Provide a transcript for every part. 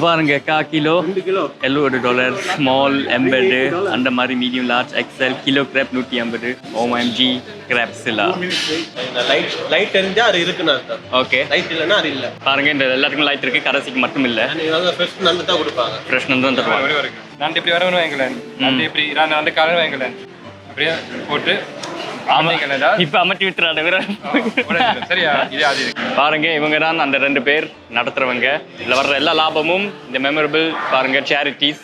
பாருங்க கா கிலோ. எழுபது டாலர். ஸ்மால் எண்பது அந்த மாதிரி medium large XL kilo crab நூற்றி ஐம்பது. ஓஎம்ஜி கிராப்ஸ் எல்லாம் லைட் லைட் தெரிஞ்சா அது இருக்குன்னு அர்த்தம். ஓகே லைட் இல்லைன்னா அது இல்லை. பாருங்க இந்த எல்லாத்துக்கும் லைட் இருக்கு கடைசிக்கு மட்டும் இல்லை. ஃப்ரெஷ் நண்டு தான் கொடுப்பாங்க. ஃப்ரெஷ் தான் தருவாங்க. நான் இப்படி வரவனு வைங்களேன் நான் இப்படி நான் அந்த காலம் வைங்களேன் அப்படியே போட்டு இப்ப அமர்த்தி விட்டுறாட விர சரியா இது அது இருக்கு. பாருங்க இவங்க தான் அந்த ரெண்டு பேர் நடத்துறவங்க. இதுல வர்ற எல்லா லாபமும் இந்த மெமரபிள் பாருங்க சேரிட்டிஸ்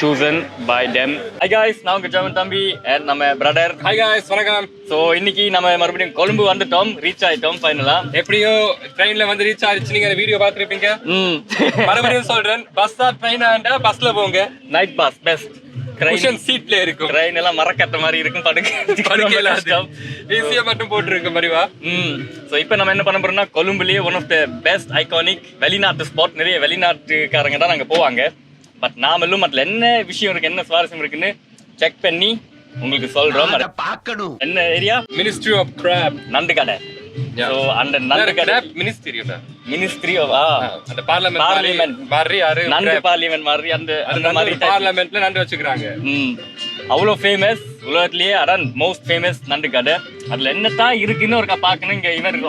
சூசன் பை டெம் ஹை காய்ஸ் நான் உங்க ஜெவன் தம்பி and நம்ம பிரதர் ஹாய் காய்ஸ் வணக்கம். ஸோ இன்னைக்கு நம்ம மறுபடியும் கொழும்பு வந்துட்டோம் ரீச் ஆயிட்டோம் ஃபைனலா எப்படியோ ட்ரெயின்ல வந்து ரீச் ஆயிடுச்சு நீங்க அந்த வீடியோ பார்த்துருப்பீங்க. ம். மறுபடியும் சொல்றேன் பஸ் தான் ட்ரெயின் பஸ்ல போங்க. நைட் பாஸ் பெஸ்ட் குஷன் சீட்ல இருக்கும். ட்ரெயின் எல்லாம் மரக்கட்ட மாதிரி இருக்கும் படுக்க படுக்கையில. ஈஸியா மட்டும் போட்டுருக்கு மறிவா? ம். ஸோ இப்போ நம்ம என்ன பண்ண போறோம்னா கொழும்புலேயே one of the best iconic வெளிநாட்டு ஸ்பாட் நிறைய வெளிநாட்டுக்காரங்க தான் நாங்கள் போவாங்க. பட் நாமளும் அதில் என்ன விஷயம் இருக்கு என்ன சுவாரஸ்யம் இருக்குன்னு செக் பண்ணி உங்களுக்கு சொல்றோம். அது பார்க்கணும். என்ன ஏரியா மினிஸ்ட்ரி ஆஃப் கிராப் நண்டு கடை. ஸோ அந்த நண்டு கடை மினிஸ்ட்ரி மினிஸ்ட்ரி ஆஃப் அந்த பார்லமெண்ட். மாதிரி யாரு நண்டு பார்லிமெண்ட் மாதிரி அந்த அந்த மாதிரி. பார்லமெண்ட்ல நண்டு வச்சுக்கிறாங்க. ம். அவ்வளோ ஃபேமஸ் உலகத்திலேயே அதான் மோஸ்ட் ஃபேமஸ் நண்டு கடை அதில் என்னத்தான் இருக்குன்னு ஒரு பார்க்கணும் இங்கே இருக்காரு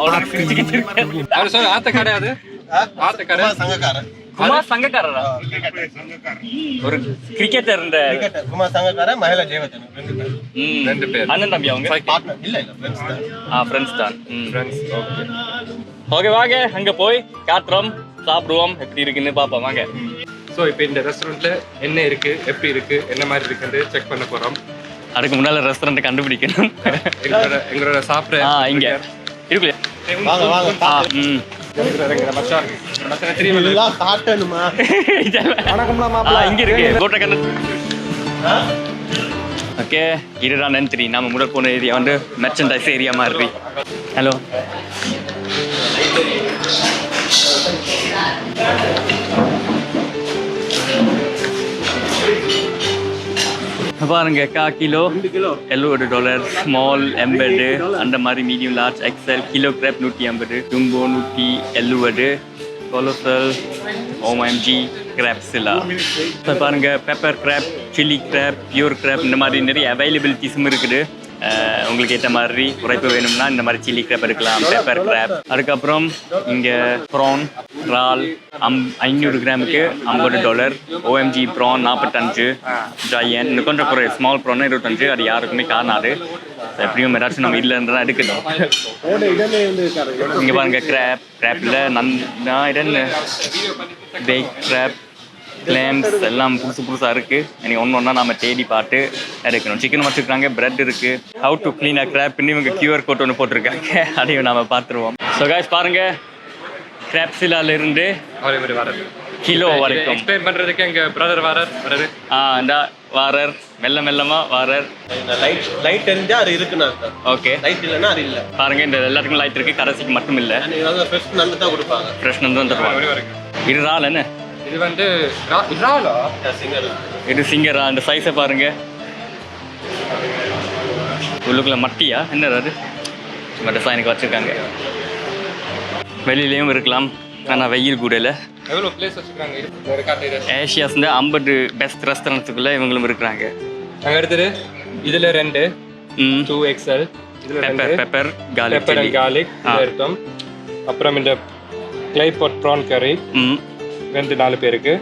அவர் சொல்ல ஆத்த கடை அது ஆத்த கடை சங்கக்காரன். குமார் சங்கக்காரரா? ஒரு கிரிக்கெட்டர் இந்த குமார் சங்கக்காரன் மகிழா ஜெயவர்தன் ரெண்டு பேர். ம், ரெண்டு பேர். அண்ணன் தம்பி அவங்க? பார்ட்னர் இல்ல இல்ல ஃப்ரெண்ட்ஸ் தான். ஆ ஃப்ரெண்ட்ஸ் தான். ஃப்ரெண்ட்ஸ் ஓகே ஓகே வாங்க அங்க போய் காட்டுறோம் சாப்பிடுவோம் எப்படி இருக்குன்னு பார்ப்போம் வாங்க. ஸோ இப்போ இந்த ரெஸ்டாரண்ட்ல என்ன இருக்கு எப்படி இருக்கு என்ன மாதிரி இருக்குன்னு செக் பண்ண போறோம். அதுக்கு முன்னால ரெஸ்டாரண்ட் கண்டுபிடிக்கணும். எங்களோட எங்களோட சாப்பிட ஆ இங்க. இருக்குல்லையா? வாங்க வாங்க ஆ ம். ஓகே இதுதான் நன்றி நம்ம முதல் போன ஏரியா வந்து மெர்ச்சன்டைஸ் ஏரியா மாதிரி. ஹலோ பாருங்க கா கிலோ. எழுபது டாலர் ஸ்மால் எண்பது அந்த மாதிரி medium large XL kilo crab நூற்றி ஐம்பது ஜும்போ நூற்றி எழுபது கொலோசல் ஓஎம்ஜி கிராப்ஸ் எல்லாம் இப்போ பாருங்க pepper crab chilli crab pure crab இந்த மாதிரி நிறைய அவைலபிலிட்டிஸும் இருக்குது. உங்களுக்கு ஏற்ற மாதிரி உரைப்பு வேணும்னா இந்த மாதிரி சில்லி கிராப் எடுக்கலாம் பெப்பர் கிராப் அதுக்கப்புறம் இங்கே ப்ரான் இறால் அம் ஐநூறு கிராமுக்கு ஐம்பது டாலர் ஓஎம்ஜி ப்ரான் நாற்பத்தஞ்சு ஜாயன் இன்னும் கொஞ்சம் குறை ஸ்மால் ப்ரான் இருபத்தஞ்சு அது யாருக்குமே காணாது. எப்படியும் ஏதாச்சும் நம்ம இல்லைன்றதான் எடுக்கணும். இங்கே பாருங்க கிராப் கிராப்பில் நான் இடன்னு பேக் கிராப் கிளாம்ஸ் எல்லாம் புதுசு புதுசாக இருக்குது எனக்கு ஒன்று ஒன்றா நம்ம தேடி பார்த்து எடுக்கணும் சிக்கன் வச்சுருக்காங்க பிரெட் இருக்குது how to clean a crab இவங்க கியூஆர் கோட் ஒன்று போட்டிருக்காங்க. அதையும் நாம பார்த்துருவோம். ஸோ காய்ஸ் பாருங்க. கிராப்ஸிலால இருந்து அவரே இவர் வராரு. கிலோ வரைக்கும். எக்ஸ்பிளைன் பண்றதுக்கு எங்க பிரதர் வரார். வராரு. ஆ இந்த வாரர். மெல்ல மெல்லமாக வாரர். லைட் லைட் தெரிஞ்சா அது இருக்குன்னு அர்த்தம். ஓகே லைட் இல்லைன்னா அது இல்லை. பாருங்க இந்த எல்லாத்துக்கும் லைட் இருக்குது கடைசிக்கு மட்டும் இல்லை. நீங்கள் ஃப்ரெஷ் நண்டு தான் கொடுப்பாங்க. ஃப்ரெஷ் தான் தருவாங்க. அவரே வருங்க இது இறால் என்ன? இது வந்து இறாலா? இது சிங்கரா? அந்த சைஸை பாருங்க. உள்ளுக்குள்ள மட்டியா? என்ன அது? சும்மா டிசைனுக்கு வச்சிருக்காங்க. வெளியிலயும் இருக்கலாம். ஆனால் வெயில் கூட இல்லை எவ்வளவு பிளேஸ் வச்சுக்கிறாங்க இது ஒரு காட்டு ஏஷியாஸ்ல ஐம்பது பெஸ்ட் ரெஸ்டாரண்ட்ஸுக்குள்ள இவங்களும் இருக்கிறாங்க. அங்க எடுத்துரு இதுல ரெண்டு. ம். டூ எக்ஸ்எல் இதுல பெப்பர் ரெண்டு. Pepper garlic pepper and garlic. எடுத்தோம். அப்புறம் இந்த கிளை பாட் ப்ரான் கறி ம். ரெண்டு நாலு பேருக்கு.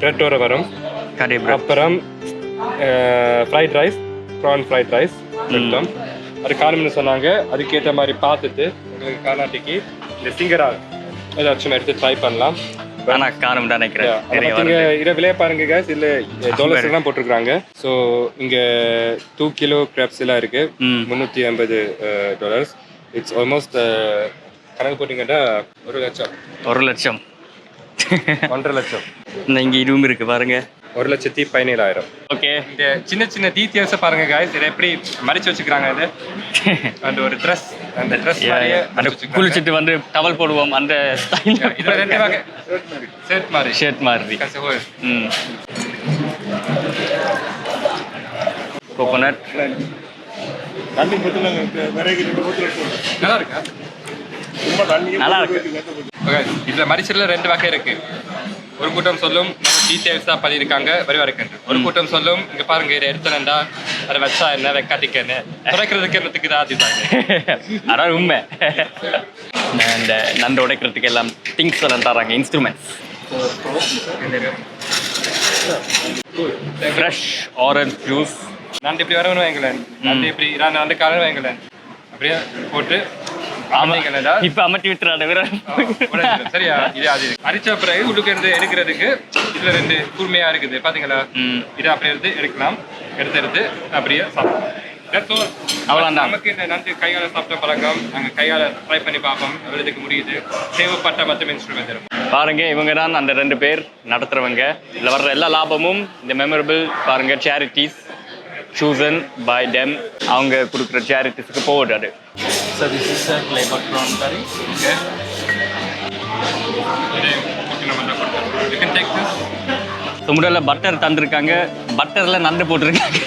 பிரெட்டோட வரும். அப்புறம் fried rice prawn fried rice எடுத்தோம் அது காணும்னு சொன்னாங்க. அதுக்கேற்ற மாதிரி பார்த்துட்டு உங்களுக்கு காணாட்டிக்கு இந்த சிங்கரா ஏதாச்சும் எடுத்து ட்ரை பண்ணலாம். ஆனால் காணும் தான் நினைக்கிறேன் இரவிலே பாருங்க இல்ல டாலர்ஸ் போட்டிருக்காங்க ஸோ இங்க டூ கிலோ கிராப்ஸ் எல்லாம் இருக்கு. முந்நூற்றி ஐம்பது டாலர்ஸ் இட்ஸ் ஆல்மோஸ்ட் கணக்கு போட்டிங்கன்னா ஒரு லட்சம். ஒரு லட்சம். ஒன்றரை லட்சம். இந்த இங்கே இதுவும் இருக்கு பாருங்க. ஒரு லட்சத்தி பதினேழாயிரம். ஓகே. இந்த சின்ன சின்ன டீட்டெயில்ஸை பாருங்க காய்ஸ் இதை எப்படி மடிச்சு வச்சுக்கிறாங்க அது அந்த ஒரு ட்ரெஸ் அந்த ட்ரெஸ் அந்த. குளிச்சுட்டு வந்து டவல் போடுவோம் அந்த ஸ்டைல் இதுல ரெண்டு வகை. ஷர்ட் மாதிரி. ஷர்ட் மாதிரி. ம். கோகோனட் நல்லா இருக்கா? நல்லா இருக்கு. இதுல மரிச்சல்ல ரெண்டு வகை இருக்கு. ஒரு கூட்டம் சொல்லும் டீடைல்ஸா பண்ணியிருக்காங்க வரி இருக்கு ஒரு கூட்டம் சொல்லும் இங்க பாருங்க இதை எடுத்தனண்டா அதை வச்சா என்ன வெக்காட்டிக்க என்ன துடைக்கிறதுக்கு என்னத்துக்கு தான் டிசைன் அதான் உண்மை. இந்த நண்டு உடைக்கிறதுக்கு எல்லாம் திங்ஸ் எல்லாம் தராங்க இன்ஸ்ட்ருமெண்ட்ஸ் ஃப்ரெஷ் ஆரஞ்ச் ஜூஸ் நான் இப்படி வரணும் வைங்களேன் நான் இப்படி நான் அந்த காலம் வைங்களேன் அப்படியே போட்டு இப்ப விட்டுறாரு வேற. உடைஞ்சிடும். சரியா இது அது அரிச்ச பிறகு உள்ளுக்கு இருந்து எடுக்கிறதுக்கு இதுல ரெண்டு கூர்மையா இருக்குது. பாத்தீங்களா. இதை அப்படியே எடுத்து எடுக்கலாம். எடுத்து எடுத்து அப்படியே சாப்பிடலாம். அவ்வளவுதான். நமக்கு இந்த நண்டு கையால சாப்பிட்ட பழக்கம் நாங்க கையால ட்ரை பண்ணி பார்ப்போம். எவ்வளவுக்கு முடியுது. தேவைப்பட்ட மற்றும் இன்ஸ்ட்ருமெண்ட் பாருங்க இவங்க தான் அந்த ரெண்டு பேர் நடத்துறவங்க. இதுல வர்ற எல்லா லாபமும் இந்த மெமரபிள் பாருங்க சேரிட்டிஸ் சூசன் பை டெம் அவங்க கொடுக்குற சேரிட்டிஸ்க்கு போடுறாரு So this is a flavor prawn curry. Okay. You can take this. So முதல்ல பட்டர் தந்திருக்காங்க. பட்டர்ல நண்டு போட்டிருக்காங்க.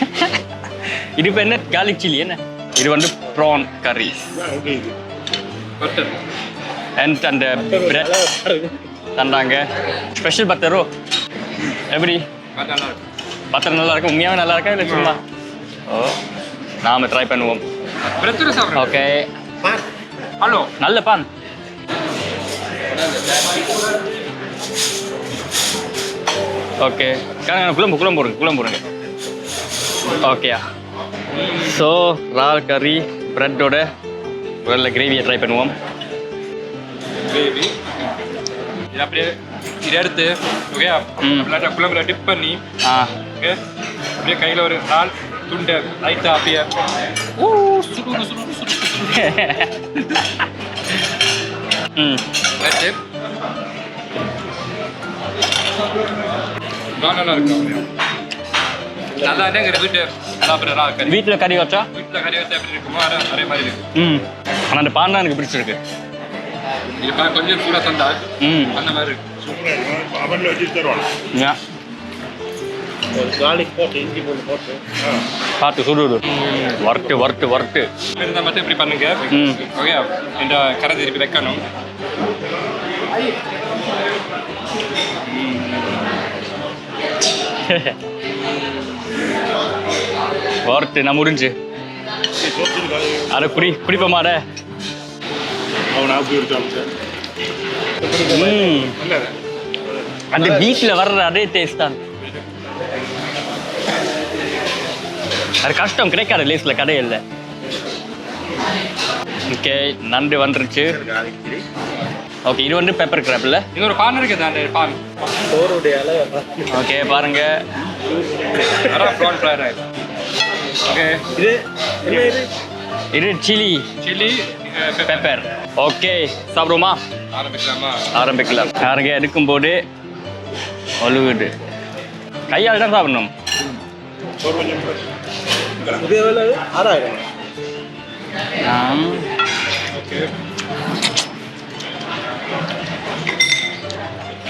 இது இப்போ என்ன? garlic சில்லி என்ன? இது வந்து ப்ரான் கறி. அண்ட் அந்த பிரெட் தந்தாங்க. ஸ்பெஷல் பட்டரோ எப்படி. பட்டர் நல்லா இருக்கும். உண்மையாவே நல்லா இருக்கா? இல்லை சும்மா? ஓ நாம ட்ரை பண்ணுவோம். Bread சாப்பிடுங்க. ஓகே. ஹலோ. நல்ல பான். ஓகே. குழம்பு குழம்பு போடுங்க குழம்பு போடுங்க. ஓகேயா ஸோ ரால் கறி ப்ரெட்டோட முதல்ல கிரேவியை ட்ரை பண்ணுவோம். கிரேவி இது அப்படியே இதை எடுத்து ஓகே ம். குழம்புல டிப் பண்ணி ஆ. ஓகே அப்படியே கையில் ஒரு நாள் துண்டை லைட்டாக அப்படியே ஊ, சுடு, சுடு, சுடு, சுடு, சுடு. ம் வச்சு நல்லா இருக்கும் அப்படியே. நல்லா இருந்தா வீட்டு சாப்பிட்ற கறி. வீட்டில் கறி வச்சா? வீட்டில் கறி வச்சா எப்படி இருக்குமோ அதே அதே மாதிரி இருக்கு. ம். ஆனால் அந்த பான் தான் எனக்கு பிடிச்சிருக்கு. இது பா- கொஞ்சம் சூடாக தந்தா ம். அந்த மாதிரி இருக்கு. யா. ஒரு garlic போட்டு இஞ்சி பூண்டு போட்டு. பார்த்து சுடு வறுத்து வறுத்து வறுத்து. இருந்தால் மட்டும் இப்படி பண்ணுங்க. ஓகே இந்த கரை திருப்பி வைக்கணும். வறுத்து நான் முடிஞ்சு அதை குடி குடிப்போமாட. ம். அந்த வீட்டில் வர்ற அதே டேஸ்ட் தான். அது கஷ்டம் கிடைக்காது லேஸில் கடையில் ஓகே நண்டு வந்துருச்சு. ஓகே இது வந்து பெப்பர் கிராப்ல இன்னொரு பான் இருக்குது அந்த பான் ஓகே பாருங்க. ஓகே இது இது? இது சில்லி சில்லி பெப்பர் ஓகே சாப்பிடுவோமா? ஆரம்பிக்கலாமா? ஆரம்பிக்கலாம். பாருங்க எடுக்கும்போது ஒழுகுது கையால் தான் சாப்பிடணும். இது எவ்வளவு ஆறாயிரம்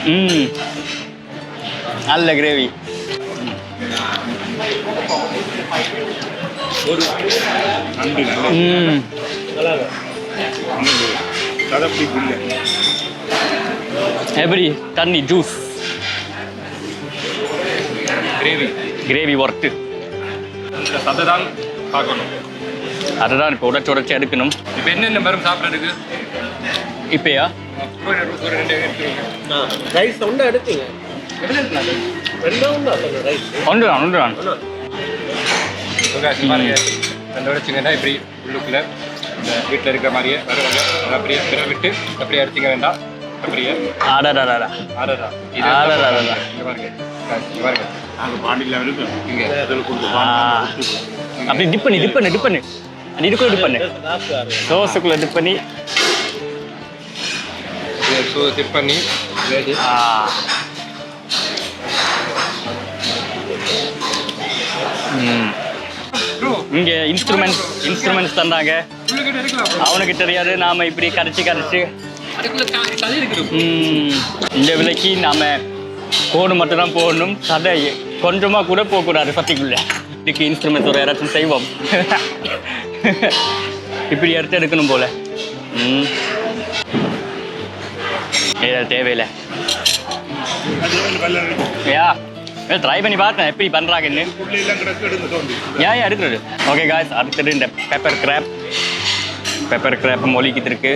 ம். நல்ல கிரேவி ம். நல்லா இருக்கும் எப்படி? தண்ணி ஜூஸ் கிரேவி கிரேவி ஒர்த்து இந்த சதை தான் பார்க்கணும். அதுதான் இப்போ உடச்சு உடச்சு எடுக்கணும். இப்போ என்னென்ன வரும் சாப்பிட்றதுக்கு? இப்பயா? ரைஸ் ஒன்றா எடுத்தீங்க. ஒன்று தான் ஒன்று தான். பாருங்க. ரெண்டு வச்சுங்கன்னா இப்படி உள்ளுக்குள்ள இந்த வீட்டில் இருக்கிற மாதிரியே வருவாங்க. அப்படியே பிற விட்டு அப்படியே எடுத்துக்க வேண்டாம். அப்படியே? ஆடாடாடா. ஆறதா ஆறதா. இங்க பாருங்க. இங்க பாருங்க. இங்க. ஆ. அப்படி டிப் பண்ணி டிப் பண்ணு டிப் பண்ணு. அந்த இதுக்குள்ள டிப் பண்ணு. சோஸுக்குள்ள டிப் பண்ணி. டிப் பண்ணி இங்க இன்ஸ்ட்ருமெண்ட்ஸ் இன்ஸ்ட்ருமெண்ட்ஸ் தந்தாங்க. அவனுக்கு தெரியாது நாம இப்படி கரைச்சி கரைச்சி. இந்த விலைக்கு நாம கோடு மட்டும் தான் போடணும். சதை கொஞ்சமா கூட போகக்கூடாது சத்திக்குள்ள இதுக்கு இன்ஸ்ட்ருமெண்ட்ஸ் ஒரு யாராச்சும் செய்வோம். இப்படி எடுத்து எடுக்கணும் போல. ம். ஏதாவது தேவையில்லை. யா ட்ரை பண்ணி பார்த்தேன். எப்படி பண்ணுறாங்கன்னு ஏன் ஏன் எடுக்கிறது ஓகே காய்ஸ் அடுத்தது இந்த பெப்பர் கிராப் பெப்பர் கிராப் மொழிக்கிட்டு இருக்கு.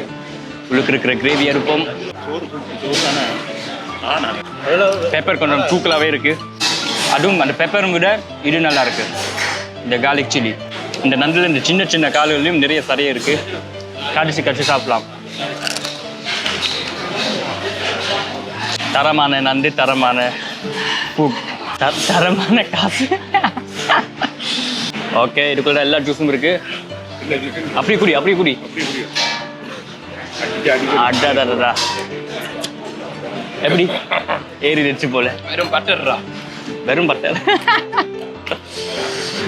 உள்ளுக்கு இருக்கிற கிரேவி இருக்கும் பெப்பர் கொஞ்சம் தூக்கலாகவே இருக்கு. அதுவும் அந்த பெப்பரும் விட இது நல்லா இருக்கு. இந்த கார்லிக் சில்லி இந்த நண்டில் இந்த சின்ன சின்ன கால்கள்லையும் நிறைய சரையை இருக்கு. கடிச்சு கடிச்சு சாப்பிடலாம். தரமான நண்டு தரமான பூ த- தரமான காசு. ஓகே இதுக்குள்ள எல்லா ஜூஸும் இருக்கு. அப்படி குடி அப்படி குடி. அடடடடா எப்படி ஏறி வச்சு போல வெறும் பட்டர்ரா வெறும் பட்டை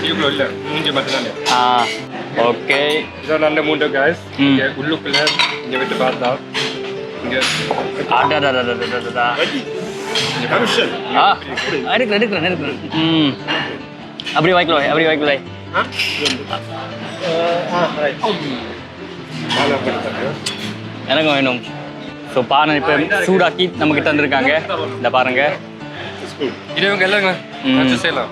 இவ்வளோ இல்லை மூஞ்சி மட்டும்தான் ஆ ஓகே இதான் நல்ல மூண்டை காய்ஸ் ம். இங்கே உள்ளுக்குள்ள இங்கே விட்டு பார்த்தா இங்கே அடடடடடடடா ஆ எடுக்கிறேன் எடுக்கிறேன் எடுக்கிறேன் ம் அப்படி வைக்கலாம் அப்படி வைக்கலாம் எனக்கும் வேணும். ஸோ பானை இப்போ சூடாக்கி நம்மக்கிட்ட தந்திருக்காங்க இந்த பாருங்க. இவங்க. வச்சு செய்யலாம்.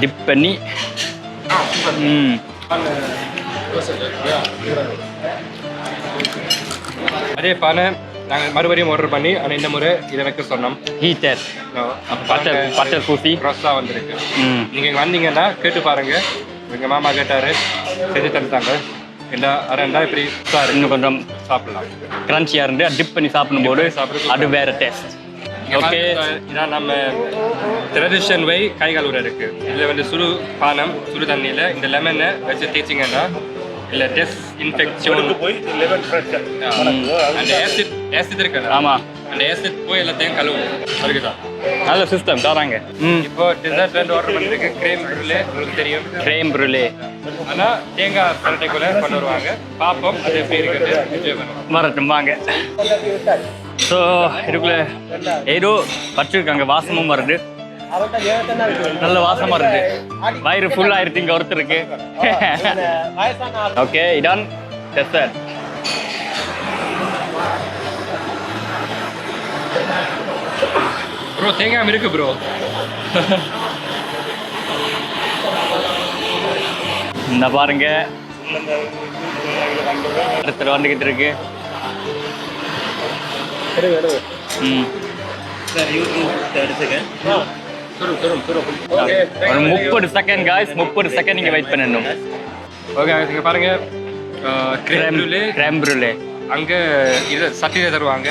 டிப் பண்ணி. ம். அதே பானை நாங்கள் மறுபடியும் ஆர்டர் பண்ணி ஆனால் இந்த முறை இதை வைக்க சொன்னோம். ஹீட்டர் பட்டர் பட்டர் பூசி. க்ராஸாக வந்திருக்கு. நீங்கள் வந்தீங்கன்னா கேட்டு பாருங்க. எங்கள் மாமா கேட்டார் செஞ்சு தந்துட்டாங்க. எல்லா அரண்டா இப்படி சார் இன்னும் கொஞ்சம் சாப்பிடலாம். கிரன்ச்சியாக இருந்து டிப் பண்ணி சாப்பிடும்போது அது வேற டேஸ்ட் ஓகே இதான் நம்ம ட்ரெடிஷன் வை கை கழுவுற இருக்கு. இதில் வந்து சுடு பானம் சுடு தண்ணியில் இந்த லெமனை வச்சு தேய்ச்சிங்கன்னா இல்லை டெஸ் இன்ஃபெக்ஷன் ஆசிட் இருக்குல்ல ஆமாம் அந்த ஆசிட் போய் எல்லாத்தையும் கழுவும். அதுக்குதான் நல்ல சிஸ்டம் தராங்க. ம். இப்போ டிசர்ட் ரெண்டு ஆர்டர் பண்ணிருக்கு கிரேம் ருலே உங்களுக்கு தெரியும். கிரேம் ப்ருலே ஆனால் தேங்காய் சரட்டைக்குள்ள கொண்டு வருவாங்க. பார்ப்போம் அது எப்படி இருக்குது வரட்டும் வாங்க. ஸோ இதுக்குள்ள ஏதோ வச்சிருக்காங்க வாசமும் வருது. நல்ல வாசமா இருக்கு. வயிறு ஃபுல் ஆயிருச்சு இங்க ஒருத்தருக்கு. ஓகே இதான் டெஸ்டர் ப்ரோ தேங்காய் இருக்கு ப்ரோ இந்த பாருங்க. ஒருத்தர் வந்துகிட்டு இருக்கு. ஒரு முப்பது செகண்ட் காய்ஸ் முப்பது செகண்ட் நீங்க வெயிட் பண்ணணும். ஓகே இங்க பாருங்க. கிரேம் அங்கே இது சட்டியில் தருவாங்க.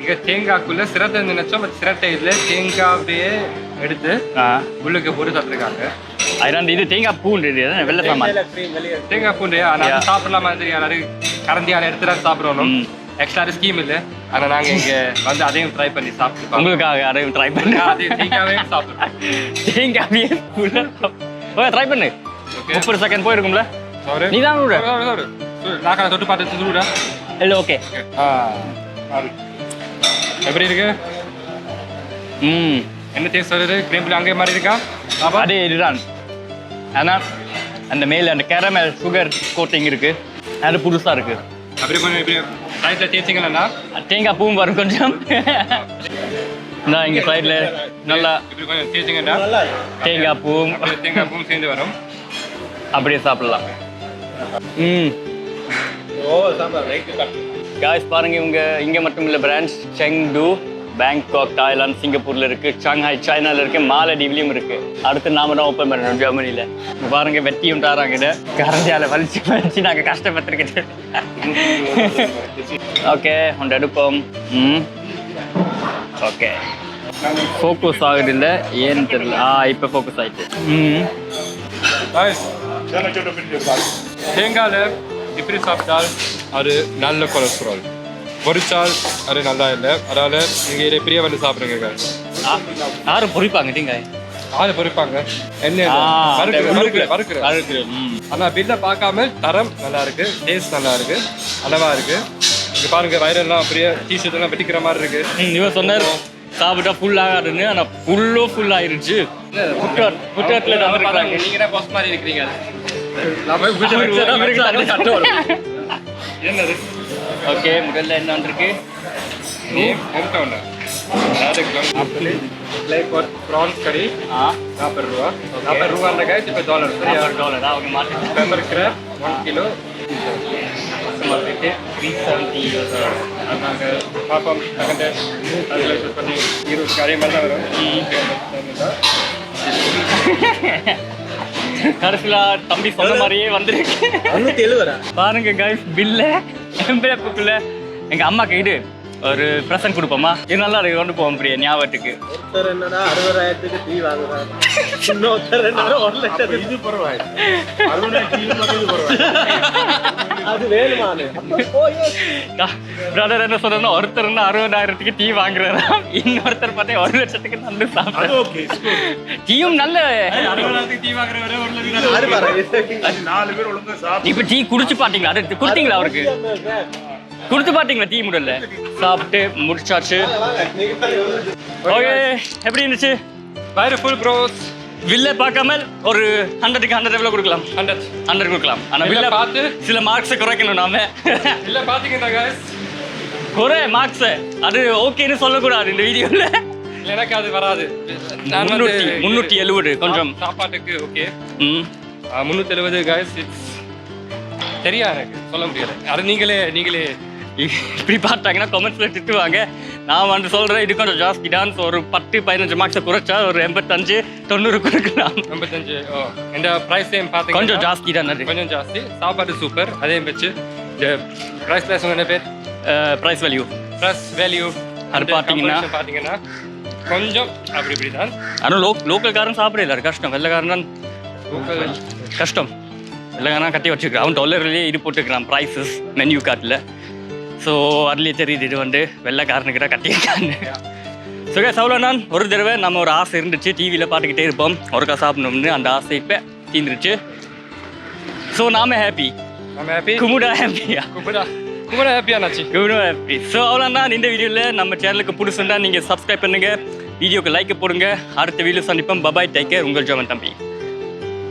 இங்கே தேங்காய்க்குள்ள சிரட்டை நினைச்சோம் பட் சிரட்டை இதில் தேங்காவே எடுத்து உள்ளுக்கு போட்டு தந்துருக்காங்க அதுதான் இது தேங்காய் பூண்டு இது என்ன வெள்ளை சாமான்? தேங்காய் பூண்டு ஆனால் சாப்பிடலாமா தெரியாது அது கரண்டியால் எடுத்து தான் சாப்பிடணும். எக்ஸ்ட்ரா ஸ்கீம் இல்லை. ஆனால் நாங்கள் இங்கே வந்து அதையும் ட்ரை பண்ணி சாப்பிட்டு. உங்களுக்காக அதையும் ட்ரை பண்ணு. அது தேங்காவையும் சாப்பிடுறோம் தேங்காயே ஓகே ட்ரை பண்ணு. முப்பது செகண்ட் போயிருக்கும்ல. நீ தான். நாக்கால தொட்டு பார்த்து சுடுடா இல்லை ஓகே ஆ எப்படி இருக்கு? ம் என்ன டேஸ்ட் வருது? கிரேம்பிள் அங்கே மாதிரி இருக்கா? பாப்பா? அதே இதுதான். ஆனால் அந்த மேலே அந்த கேரமல் சுகர் கோட்டிங் இருக்கு. அது புதுசாக இருக்கு. அப்படியே கொஞ்சம் இப்படி சைடில் தேய்ச்சிங்களா தேங்காய் பூவும் வரும் கொஞ்சம். நான் இங்கே சைடில் நல்லா இப்படி கொஞ்சம் தேய்ச்சிங்கன்னா தேங்காய் பூவும் தேங்காய் பூவும் சேர்ந்து வரும். அப்படியே சாப்பிடலாம். ம். காய்ஸ் பாருங்க இவங்க இங்க மட்டும் இல்ல பிரான்ச் செங்டு பேங்காக் தாய்லாந்து சிங்கப்பூர்ல இருக்கு ஷாங்காய் சைனால இருக்கு மாலடீவ்லயும் இருக்கு. அடுத்து நாம தான் ஓப்பன் பண்ணணும் ஜெர்மனியில் பாருங்கள் பாருங்க வெட்டியும் தாராங்க இதை. கரண்டியால வலிச்சு வலிச்சு நாங்க கஷ்டப்பட்டிருக்கிட்டு ஓகே ஒன்று எடுப்போம். ம். ஓகே ஃபோக்கஸ் ஆகுது இல்லை ஏன்னு தெரியல. ஆ இப்போ ஃபோக்கஸ் ஆகிட்டு ம். தேங்காயில் இப்படி சாப்பிட்டால் அது நல்ல கொலஸ்ட்ரால் பொரிச்சால் அது நல்லா இல்லை அதனால நீங்கள் இதை இப்படியே வந்து சாப்பிடுங்க யாரும் பொறிப்பாங்க தேங்காய் ஆளு பொரிப்பாங்க என்ன ஆ, வறுக்கிற அந்த வறுக்கிற வறுக்கிற வறுக்கிற, ம். ஆனா பில்ல பார்க்காம தரம் நல்லா இருக்கு டேஸ்ட் நல்லா இருக்கு அளவா இருக்கு இங்க பாருங்க வயிறெல்லாம் அப்படியே டிஷர்ட் எல்லாம் வெட்டிக்கிற மாதிரி இருக்கு இவன் சொன்னார் சாப்பிட்டா ஃபுல் ஆகாதுன்னு ஆனா ஃபுல்லோ ஃபுல் ஆயிருச்சு நீங்க தான் பாஸ் மாதிரி இருக்கிறீங்க என்னது ஓகே முதல்ல என்ன வந்திருக்கு எடுத்தோன்னு அதாவது ப்ரான்ஸ் கறி ஆ நாற்பது ரூபா நாற்பது ரூபா அந்த கைஸ் இப்போ டாலர் சரியா டாலர் அவங்க மாற்றி பெப்பர் கிராப் ஒன் கிலோ மாற்றிட்டு த்ரீ செவன்ட்டி நாங்கள் பார்ப்போம் செகண்ட் அதில் யூஸ் பண்ணி இருபது அதே மாதிரி தான் வரும் கடைசியில் தம்பி சொன்ன மாதிரியே வந்திருக்கு. அறுநூத்தி எழுபதா பாருங்க கைஸ் பில்ல எம்பேப்புக்குள்ள எங்க அம்மாக்கு இது ஒரு ப்ரெசன்ட் கொடுப்போமா? இது நல்லா இருக்கு கொண்டு போவோம் பிரியா ஞாபகத்துக்கு. ஒருத்தர் என்னடா அறுபதாயிரத்துக்கு டீ வாங்குறாரு இன்னொருத்தர் என்னடா ஒரு லட்சத்துக்கு இது பரவாயில்ல. பிரதர் என்ன சொல்றேன்னா ஒருத்தர் என்ன அறுபதாயிரத்துக்கு டீ வாங்குறாராம் இன்னொருத்தர் பார்த்தா ஒரு லட்சத்துக்கு நல்ல சாப்பிட்றேன் டீயும் நல்ல. டீ வாங்குறவரே ஒரு அது பரவாயில்ல. இப்ப டீ குடிச்சு பாத்தீங்களா? அது கொடுத்தீங்களா அவருக்கு? குடிச்சு பாத்தீங்களா டீ முதல்ல? சாப்பிட்டு முடிச்சாச்சு. ஓகே எப்படி இருந்துச்சு? வயிறு ஃபுல் ப்ரோஸ் வில்ல பார்க்காம ஒரு ஹண்ட்ரடுக்கு ஹண்ட்ரட் எவ்வளோ கொடுக்கலாம்? ஹண்ட்ரட் ஹண்ட்ரட் கொடுக்கலாம். ஆனா வில்ல பார்த்து. சில மார்க்ஸை குறைக்கணும் நாம. இல்லை பார்த்தீங்கன்னா குறை மார்க்ஸை அது ஓகேன்னு சொல்லக்கூடாது இந்த வீடியோல. எனக்கு அது வராது. முன்னூற்றி முன்னூற்றி எழுபது கொஞ்சம். சாப்பாட்டுக்கு ஓகே ம். முந்நூற்றி எழுபது காய்ஸ் இட்ஸ் தெரியா எனக்கு. சொல்ல முடியாது அது நீங்களே நீங்களே. இப்படி பார்த்தாங்கன்னா கமெண்ட்ஸ்ல திட்டுவாங்க. நான் வந்து சொல்றேன் இது கொஞ்சம் ஜாஸ்தி தான் ஒரு பத்து பதினஞ்சு மார்க்ஸை குறைச்சா ஒரு எண்பத்தஞ்சு தொண்ணூறு கொடுக்கலாம். எண்பத்தஞ்சு ஓ. இந்த ப்ரைஸ் சேம் பார்த்தீங்க கொஞ்சம் ஜாஸ்தி தான் அது. கொஞ்சம் ஜாஸ்தி. சாப்பாடு சூப்பர் அதே வச்சு ப்ரைஸ் பிளஸ் என்ன பேர்? ப்ரைஸ் வேல்யூ ப்ளஸ் வேல்யூ அது பார்த்தீங்கன்னா- பார்த்தீங்கன்னா கொஞ்சம் அப்படி இப்படி தான் ஆனால் லோக் லோக்கல்காரன் சாப்பிடல கஷ்டம். வெள்ளைக்காரன் தான் கஷ்டம். வெள்ளைக்காரன் கட்டி வச்சுருக்கான். அவன் டாலர்லேயே இது போட்டுக்கிறான் ப்ரைஸஸ் மென்யூ கார்டில் ஸோ அதுலேயே தெரியுது இது வந்து வெள்ளைக்காரனுக்கிட்ட கட்டியிருக்கான்னு ஸோ கேஸ் அவ்வளோ நான் ஒரு தடவை நம்ம ஒரு ஆசை இருந்துச்சு டிவியில் பார்த்துக்கிட்டே இருப்போம். ஒருக்கா சாப்பிடணும்னு அந்த ஆசை இப்போ தீர்ந்துருச்சு ஸோ நாம ஹாப்பி நம்ம ஹாப்பி குமுடா ஹாப்பியா கும்பிடா கும்பிடா ஹாப்பியானாச்சு குமுடா ஹாப்பி ஸோ அவ்வளோதான் இந்த வீடியோவில் நம்ம சேனலுக்கு புதுசுன்னா நீங்கள் சப்ஸ்கிரைப் பண்ணுங்கள் வீடியோக்கு லைக் போடுங்க. அடுத்த வீடியோ சந்திப்போம். பபாய் டேக்கர் உங்கள் ஜோவன் தம்பி.